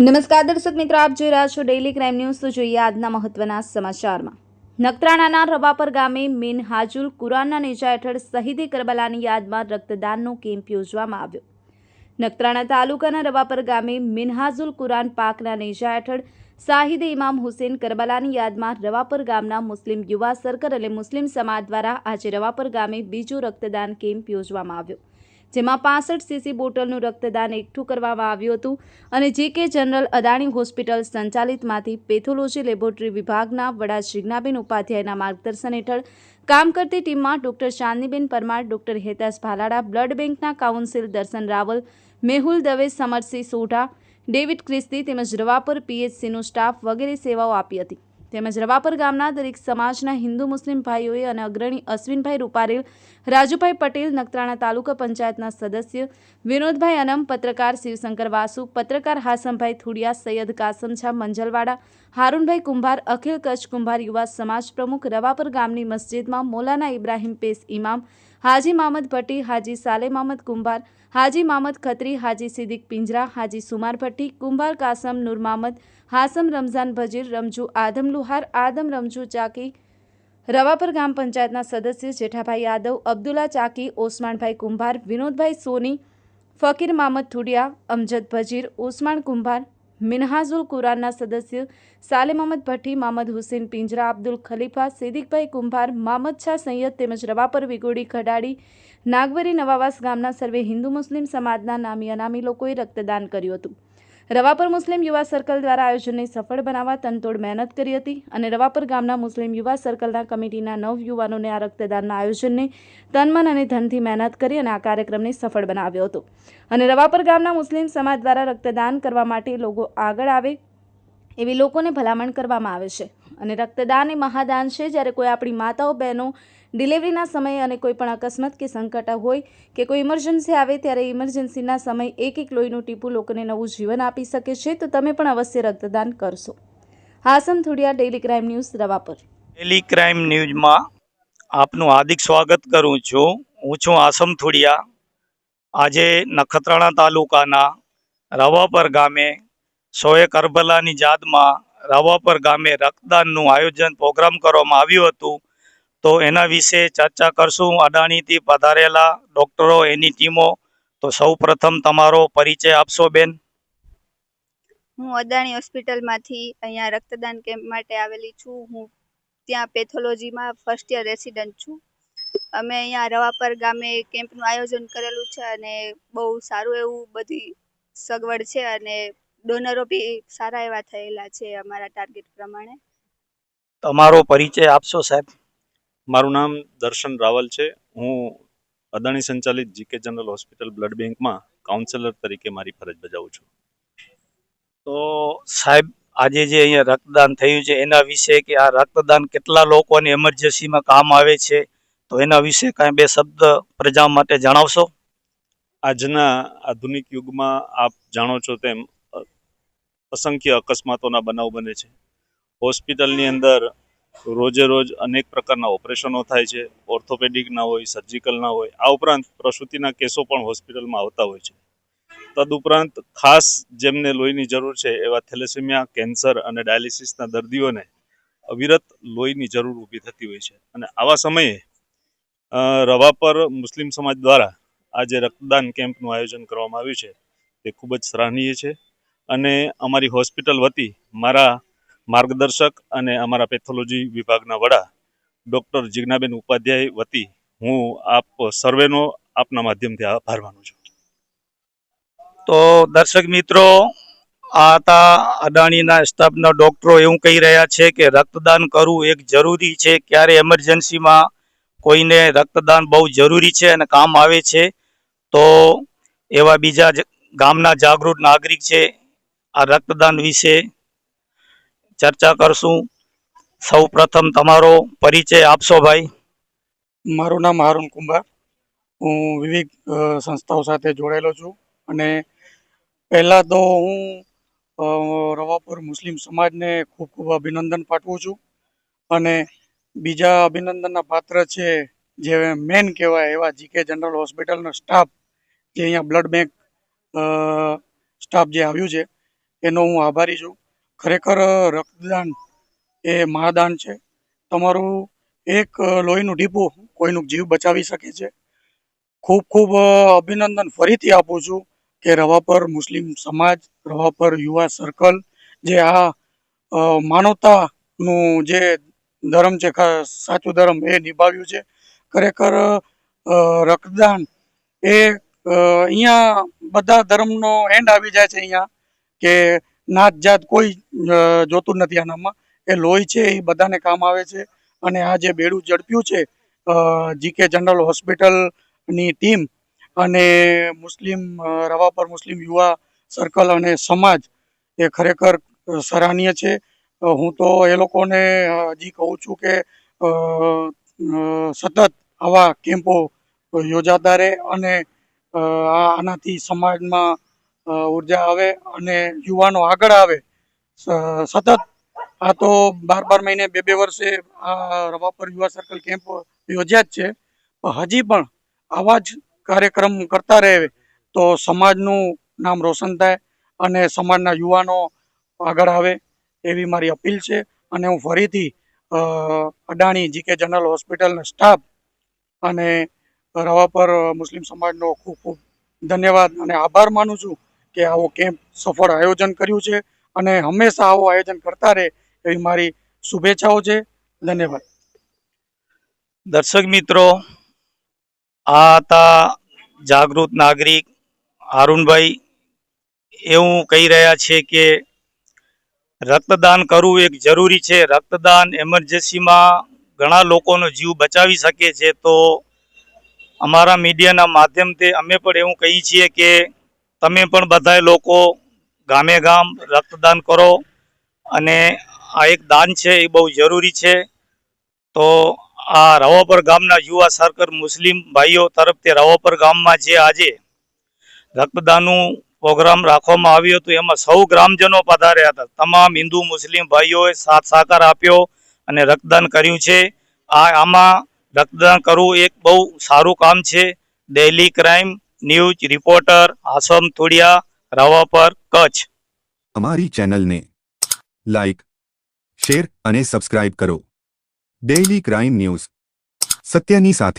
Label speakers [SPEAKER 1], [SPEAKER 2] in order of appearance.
[SPEAKER 1] નમસ્કાર દર્શક મિત્રો, આપ જોઈ રહ્યા છો ડેઇલી ક્રાઇમ ન્યૂઝ તો જોઈએ આજના મહત્વના સમાચારમાં. નખત્રાણાના રવાપર ગામે મિન હાજુલ કુરાનના નેજા હેઠળ શહીદે કરબલાની યાદમાં રક્તદાનનો કેમ્પ યોજવામાં આવ્યો. નખત્રાણા તાલુકાના રવાપર ગામે મિનહાજુલ કુરાન પાકના નેજા હેઠળ શાહિદ ઇમામ હુસેન કરબલાની યાદમાં રવાપર ગામના મુસ્લિમ યુવા સર્કલ અને મુસ્લિમ સમાજ દ્વારા આજે રવાપર ગામે બીજો રક્તદાન કેમ્પ યોજવામાં આવ્યો. જેમાં પાસઠ સીસી બોટલનું રક્તદાન એકઠું કરવામાં આવ્યું હતું અને જે કે જનરલ અદાણી હોસ્પિટલ સંચાલિતમાંથી પેથોલોજી લેબોરેટરી વિભાગના વડા જિજ્ઞાબેન ઉપાધ્યાયના માર્ગદર્શન હેઠળ કામ કરતી ટીમમાં ડોક્ટર ચાંદનીબેન પરમાર, ડોક્ટર હેતાસ ભાલાડા, બ્લડ બેંકના કાઉન્સિલ દર્શન રાવલ, મેહુલ દવે, સમરસિંહ સોઢા, ડેવિડ ક્રિસ્તી તેમજ રવાપર પીએચસીનો સ્ટાફ વગેરે સેવાઓ આપી હતી. તેમજ રવાપર ગામના દરેક સમાજના હિન્દુ, મુસ્લિમ ભાઈઓએ અને અગ્રણી અશ્વિનભાઈ રૂપારેલ, રાજુભાઈ પટેલ, નખત્રાણા તાલુકા પંચાયતના સદસ્ય, વિનોદભાઈ અનમ, પત્રકાર શિવશંકર વાસુ, પત્રકાર હાસમભાઈ થુડિયા, સૈયદ કાસમછા મંજલવાડા, હારૂનભાઈ કુંભાર, અખિલ કચ્છ કુંભાર યુવા સમાજ પ્રમુખ રવાપર ગામની મસ્જિદમાં મોલાના ઇબ્રાહીમ પેસ ઇમામ હાજી મામદ ભટ્ટી, હાજી સાલે મામદ કુંભાર, હાજી મામદ ખત્રી, હાજી સિદ્દીક પિંજરા, હાજી સુમાર ભટ્ટી, કુંભાર કાસમ, નૂર મામદ, હાસમ રમઝાન ભજીર, રમજુ આદમ લુહાર, આદમ રમજુ ચાકી, રવાપર ગામ પંચાયતના સદસ્ય જેઠાભાઈ યાદવ, અબ્દુલ્લા ચાકી, ઓસમાનભાઈ કુંભાર, વિનોદભાઈ સોની, ફકીર મામદ થુડિયા અમજદ ભજીર ઓસમાન કુંભાર મિનહાઝુલ કુરાનના સદસ્ય સાલેમ અહમદ ભટ્ટી, મામદ હુસેન પિંજરા, અબ્દુલ ખલીફા સિદિકભાઈ કુંભાર, મામદ શાહ સૈયદ તેમજ રવાપર વિગોડી ખડાડી નાગવરી નવાવાસ ગામના સર્વે હિન્દુ મુસ્લિમ સમાજના નામી અનામી લોકોએ રક્તદાન કર્યું હતું. રવાપર મુસ્લિમ યુવા સર્કલ દ્વારા આયોજનને સફળ બનાવવા તનતોડ મહેનત કરી હતી અને રવાપર ગામના મુસ્લિમ યુવા સર્કલના કમિટીના નવ યુવાનોને આ રક્તદાનના આયોજનને તનમન અને ધનથી મહેનત કરી અને આ કાર્યક્રમને સફળ બનાવ્યો હતો. અને રવાપર ગામના મુસ્લિમ સમાજ દ્વારા રક્તદાન કરવા માટે લોકો આગળ આવે એવી લોકોને ભલામણ કરવામાં આવે છે. અને રક્તદાન એ મહાદાન છે. જ્યારે કોઈ આપણી માતાઓ, બહેનો ડિલિવરીના સમય અને કોઈ પણ અકસ્માત કે સંકટ હોય કે કોઈ ઇમરજન્સી આવે ત્યારે ઇમરજન્સીના સમય એક એક લોહીનું ટીપું લોકોને નવું જીવન આપી શકે છે. તો તમે પણ અવશ્ય રક્તદાન કરશો. Hasam Thodiya daily crime news Ravapar.
[SPEAKER 2] Daily crime ન્યૂઝમાં આપનું હાર્દિક સ્વાગત કરું છું. હું છું આસમ થોડિયા. આજે નખત્રાણા તાલુકાના રવાપર ગામે સોએ કરબલાની યાદમાં રવાપર ગામે રક્તદાનનું આયોજન પ્રોગ્રામ કરવામાં આવ્યું હતું. તો એના વિશે ચર્ચા કરશું. અદાણીથી પધારેલા ડૉક્ટરો એની ટીમો. તો સૌ પ્રથમ તમારો પરિચય આપશો બેન.
[SPEAKER 3] હું અદાણી હોસ્પિટલમાંથી અહીંયા રક્તદાન કેમ્પ માટે આવેલી છું. હું ત્યાં પેથોલોજીમાં ફર્સ્ટ યર રેસિડન્ટ છું. અમે અહીંયા રવાપર ગામે કેમ્પનું આયોજન કરેલું છે અને બહુ સારું એવું બધી સગવડ છે અને ડોનરો બી સારા એવા થયેલા છે અમારા ટાર્ગેટ પ્રમાણે.
[SPEAKER 2] તમારો પરિચય આપશો સાહેબ.
[SPEAKER 4] મારું નામ દર્શન રાવલ છે. હું અદાણી સંચાલિત જીકે જનરલ હોસ્પિટલ બ્લડ બેંકમાં કાઉન્સેલર તરીકે મારી ફરજ બજાવું છું.
[SPEAKER 2] તો સાહેબ આજે જે અહીંયા રક્તદાન થયું છે એના વિશે કે આ રક્તદાન કેટલા લોકોને એમરજન્સીમાં કામ આવે છે તો એના વિશે કાંઈ બે શબ્દ પ્રજા માટે જણાવશો?
[SPEAKER 4] આજના આધુનિક યુગમાં આપ જાણો છો તેમ અસંખ્ય અકસ્માતોના બનાવ બને છે. હોસ્પિટલની અંદર રોજે રોજ અનેક પ્રકારના ઓપરેશનો થાય છે. ઓર્થોપેડિકના હોય સર્જિકલના હોય. આ ઉપરાંત પ્રસૂતિના કેસો પણ હોસ્પિટલમાં આવતા હોય છે. તદુપરાંત ખાસ જેમને લોહીની જરૂર છે એવા થેલેસેમિયા, કેન્સર અને ડાયાલિસિસના દર્દીઓને અવિરત લોહીની જરૂર ઊભી થતી હોય છે. અને આવા સમયે રવા પર મુસ્લિમ સમાજ દ્વારા આ જે રક્તદાન કેમ્પનું આયોજન કરવામાં આવ્યું છે. તે ખૂબ જ સરાહનીય છે. અને અમારી હોસ્પિટલ વતી મારા માર્ગદર્શક અને અમારા પેથોલોજી વિભાગના વડા ડૉક્ટર જિજ્ઞાબેન ઉપાધ્યાય વતી હું આપ સર્વેનો આપના માધ્યમથી આભાર માનું છું.
[SPEAKER 2] તો દર્શક મિત્રો, આ હતા અદાણીના સ્ટાફના ડૉક્ટરો એવું કહી રહ્યા છે કે રક્તદાન કરવું એક જરૂરી છે, ક્યારે એમરજન્સીમાં કોઈને રક્તદાન બહુ જરૂરી છે અને કામ આવે છે. તો એવા બીજા ગામના જાગૃત નાગરિક છે, આ રક્તદાન વિશે ચર્ચા કરશું. સૌ પ્રથમ તમારો પરિચય આપશો ભાઈ.
[SPEAKER 5] મારું નામ હારૂન કુંભાર. હું વિવિધ સંસ્થાઓ સાથે જોડાયેલો છું અને પહેલાં તો હું રવાપુર મુસ્લિમ સમાજને ખૂબ ખૂબ અભિનંદન પાઠવું છું. અને બીજા અભિનંદનના પાત્ર છે જે મેન કહેવાય એવા જીકે જનરલ હોસ્પિટલનો સ્ટાફ જે અહીંયા બ્લડ બેંક સ્ટાફ જે આવ્યું છે, એનો હું આભારી છું. ખરેખર રક્તદાન એ મહાદાન છે. તમારું એક લોહીનું ડીપું કોઈનું જીવ બચાવી શકે છે. ખૂબ ખૂબ અભિનંદન ફરીથી આપું છું કે રવા પર મુસ્લિમ સમાજ, રવા પર યુવા સર્કલ જે આ માનવતાનું જે ધર્મ છે સાચું ધર્મ એ નિભાવ્યું છે. ખરેખર રક્તદાન એ અહીંયા બધા ધર્મનો એન્ડ આવી જાય છે અહીંયા કે નાત જાત કોઈ જોતું નથી આનામાં. એ લોહી છે, એ બધાને કામ આવે છે. અને આ જે બેડું ઝડપ્યું છે જીકે જનરલ હોસ્પિટલની ટીમ અને મુસ્લિમ રવાપર મુસ્લિમ યુવા સર્કલ અને સમાજ એ ખરેખર સરાહનીય છે. હું તો એ લોકોને હજી કહું છું કે સતત આવા કેમ્પો યોજાતા રહે અને આનાથી સમાજમાં ઊર્જા આવે અને યુવાનો આગળ આવે. સતત આ તો બાર બાર મહિને બે બે વર્ષે આ રવાપર યુવા સર્કલ કેમ્પ યોજ્યા જ છે. હજી પણ આવા જ કાર્યક્રમ કરતા રહે તો સમાજનું નામ રોશન થાય અને સમાજના યુવાનો આગળ આવે એવી મારી અપીલ છે. અને હું ફરીથી અડાણી જીકે જનરલ હોસ્પિટલના સ્ટાફ અને રવાપર મુસ્લિમ સમાજનો ખૂબ ખૂબ ધન્યવાદ અને આભાર માનું છું. કે આવો કેમ્પ સફળ આયોજન કર્યું છે અને હંમેશા આવું આયોજન કરતા રહે એવી મારી શુભેચ્છાઓ છે. ધન્યવાદ.
[SPEAKER 2] દર્શક મિત્રો, આ હતા જાગૃત નાગરિક હારુનભાઈ. એવું કહી રહ્યા છે કે રક્તદાન કરવું એક જરૂરી છે. રક્તદાન એમરજન્સીમાં ઘણા લોકોનો જીવ બચાવી શકે છે. તો અમારા મીડિયાના માધ્યમથી અમે પણ એવું કહીએ છીએ કે તમે પણ બધાય લોકો ગામે ગામ રક્તદાન કરો અને આ એક દાન છે એ બહુ જરૂરી છે. તો આ રવાપર ગામના યુવા સર્કલ મુસ્લિમ ભાઈઓ તરફથી રવાપર ગામમાં જે આજે રક્તદાનનું પ્રોગ્રામ રાખવામાં આવ્યો હતો, એમાં સૌ ગ્રામજનો પધાર્યા હતા. તમામ હિન્દુ મુસ્લિમ ભાઈઓએ સાથ સહકાર આપ્યો અને રક્તદાન કર્યું છે. આ આમાં રક્તદાન કરવું એક બહુ સારું કામ છે. Daily crime news reporter Asam Thodiya Ravapar Kutch.
[SPEAKER 6] અમારી ચેનલને લાઇક શેર અને સબસ્ક્રાઇબ કરો. Daily crime news. સત્યની સાથે.